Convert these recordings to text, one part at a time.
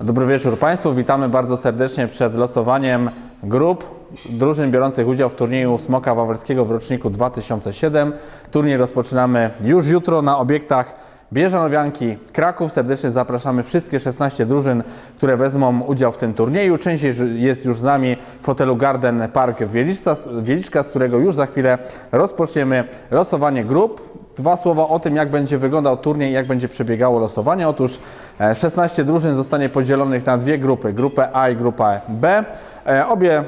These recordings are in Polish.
Dobry wieczór Państwu, witamy bardzo serdecznie przed losowaniem grup drużyn biorących udział w turnieju Smoka Wawelskiego w roczniku 2007. Turniej rozpoczynamy już jutro na obiektach Bieżanowianki Kraków. Serdecznie zapraszamy wszystkie 16 drużyn, które wezmą udział w tym turnieju. Część jest już z nami w hotelu Garden Park w Wieliczca, Wieliczka, z którego już za chwilę rozpoczniemy losowanie grup. Dwa słowa o tym, jak będzie wyglądał turniej, jak będzie przebiegało losowanie. Otóż e, 16 drużyn zostanie podzielonych na dwie grupy, grupę A i grupę B. E, Obie,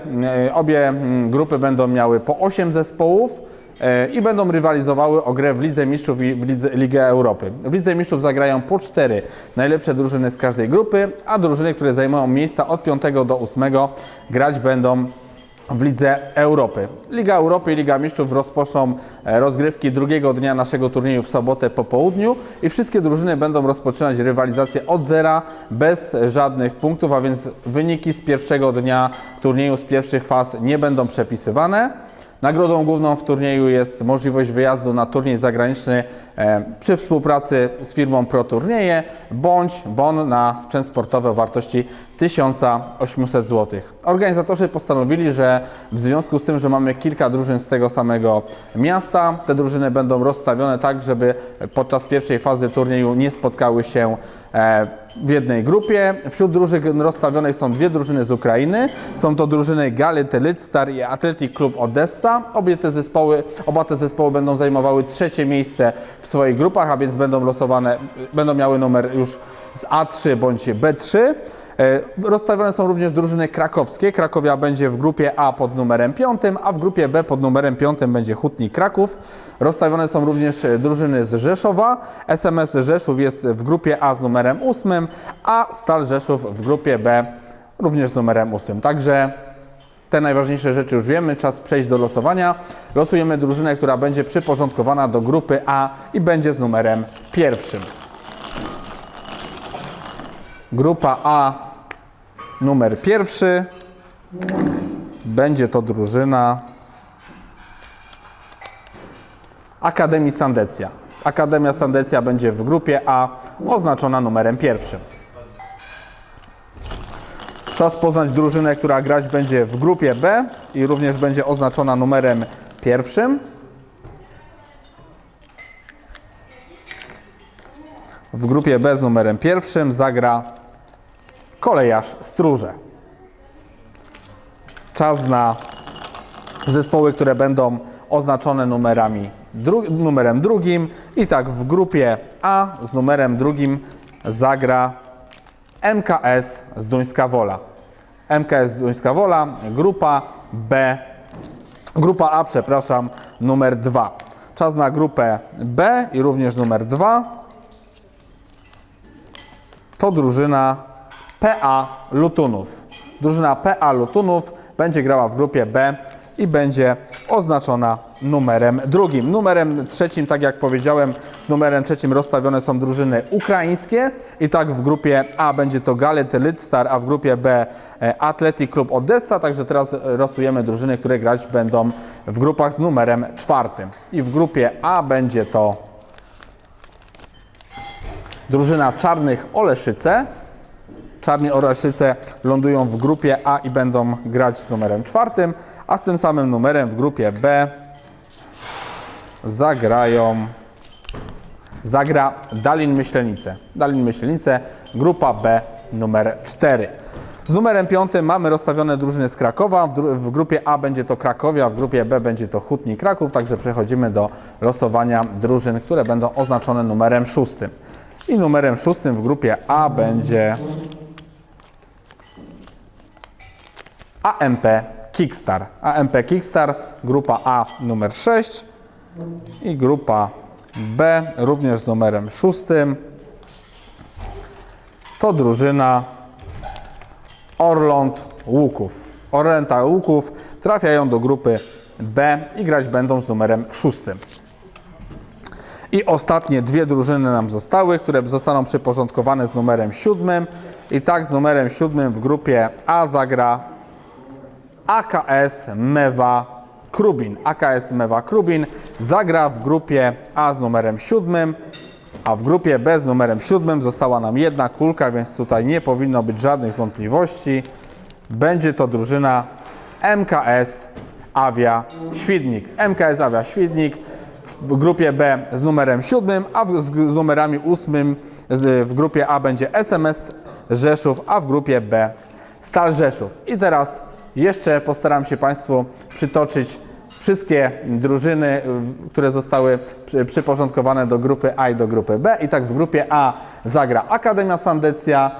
e, obie mm, grupy będą miały po 8 zespołów e, i będą rywalizowały o grę w Lidze Mistrzów i w Lidze, Ligę Europy. W Lidze Mistrzów zagrają po cztery najlepsze drużyny z każdej grupy, a drużyny, które zajmują miejsca od 5 do 8 grać będą w Lidze Europy. Liga Europy i Liga Mistrzów rozpoczną e, rozgrywki drugiego dnia naszego turnieju w sobotę po południu i wszystkie drużyny będą rozpoczynać rywalizację od zera, bez żadnych punktów, a więc wyniki z pierwszego dnia turnieju, z pierwszych faz nie będą przepisywane. Nagrodą główną w turnieju jest możliwość wyjazdu na turniej zagraniczny przy współpracy z firmą Pro Turnieje bądź bon na sprzęt sportowy o wartości 1800 zł. Organizatorzy postanowili, że w związku z tym, że mamy kilka drużyn z tego samego miasta, te drużyny będą rozstawione tak, żeby podczas pierwszej fazy turnieju nie spotkały się e, w jednej grupie. Wśród drużyn rozstawionych są dwie drużyny z Ukrainy. Są to drużyny Galety Lydstar i Athletic Club Odessa. Obie te zespoły, oba te zespoły będą zajmowały trzecie miejsce w swoich grupach, a więc będą losowane, będą miały numer już z A3 bądź B3. E, Rozstawione są również drużyny krakowskie. Krakowia będzie w grupie A pod numerem 5, a w grupie B pod numerem 5 będzie Hutnik Kraków. Rozstawione są również e, drużyny z Rzeszowa. SMS Rzeszów jest w grupie A z numerem 8, a Stal Rzeszów w grupie B również z numerem 8. Także te najważniejsze rzeczy już wiemy, czas przejść do losowania. Losujemy drużynę, która będzie przyporządkowana do grupy A i będzie z numerem pierwszym. Grupa A numer pierwszy będzie to drużyna Akademii Sandecja. Akademia Sandecja będzie w grupie A oznaczona numerem pierwszym. Czas poznać drużynę, która grać będzie w grupie B i również będzie oznaczona numerem pierwszym. W grupie B z numerem pierwszym zagra kolejarz Stróże. Czas na zespoły, które będą oznaczone numerami dru numerem drugim. I tak w grupie A z numerem drugim zagra MKS z Duńska Wola. MKS z Duńska Wola, grupa B, grupa A, przepraszam, numer 2. Czas na grupę B i również numer 2 to drużyna PA Lutunów. Drużyna PA Lutunów będzie grała w grupie B i będzie oznaczona numerem drugim. Numerem trzecim, tak jak powiedziałem, z numerem trzecim rozstawione są drużyny ukraińskie i tak w grupie A będzie to Galet Lydstar, a w grupie B e, Athletic Club Odessa, także teraz losujemy drużyny, które grać będą w grupach z numerem czwartym. I w grupie A będzie to drużyna Czarnych Oleszyce. Czarni Oleszyce lądują w grupie A i będą grać z numerem czwartym, a z tym samym numerem w grupie B zagrają zagra Dalin Myślenice. Dalin Myślenice, grupa B numer 4. Z numerem 5 mamy rozstawione drużyny z Krakowa. W, w grupie A będzie to Krakowia, w grupie B będzie to Hutnik Kraków, także przechodzimy do losowania drużyn, które będą oznaczone numerem 6. I numerem 6 w grupie A będzie AMP Kickstar. AMP Kickstar, grupa A numer 6 i grupa B również z numerem 6. To drużyna Orląt Łuków. Orlęta Łuków trafiają do grupy B i grać będą z numerem 6. I ostatnie dwie drużyny nam zostały, które zostaną przyporządkowane z numerem 7. I tak z numerem 7 w grupie A zagra AKS Mewa Krubin. AKS Mewa Krubin zagra w grupie A z numerem 7 a w grupie B z numerem 7 została nam jedna kulka, więc tutaj nie powinno być żadnych wątpliwości. Będzie to drużyna MKS Avia Świdnik. MKS Avia Świdnik w grupie B z numerem 7, a z, z numerami 8 z, w grupie A będzie SMS Rzeszów, a w grupie B Stal Rzeszów. I teraz jeszcze postaram się Państwu przytoczyć wszystkie drużyny, które zostały przy- przyporządkowane do grupy A i do grupy B. I tak w grupie A zagra Akademia Sandecja,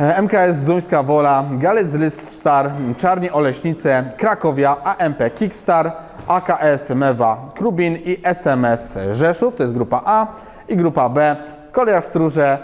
e, MKS Zuńska Wola, Galec Lystar, Czarni Oleśnice, Krakowia, AMP Kickstar, AKS Mewa Krubin i SMS Rzeszów, to jest grupa A i grupa B, Koleja Stróże,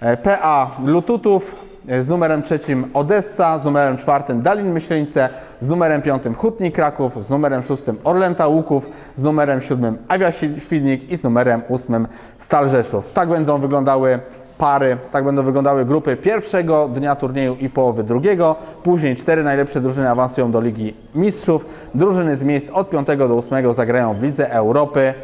e, PA Lututów, z numerem trzecim Odessa, z numerem czwartym Dalin Myśleńce, z numerem piątym Hutnik Kraków, z numerem szóstym Orlęta Łuków, z numerem siódmym Awia Świ- Świdnik i z numerem ósmym Stal Rzeszów. Tak będą wyglądały pary, tak będą wyglądały grupy pierwszego dnia turnieju i połowy drugiego. Później cztery najlepsze drużyny awansują do Ligi Mistrzów. Drużyny z miejsc od 5 do 8 zagrają w Lidze Europy,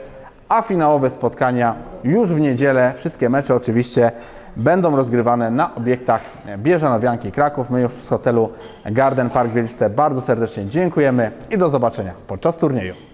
a finałowe spotkania już w niedzielę. Wszystkie mecze oczywiście będą rozgrywane na obiektach Bieżanowianki Kraków. My już z hotelu Garden Park Wieliczce bardzo serdecznie dziękujemy i do zobaczenia podczas turnieju.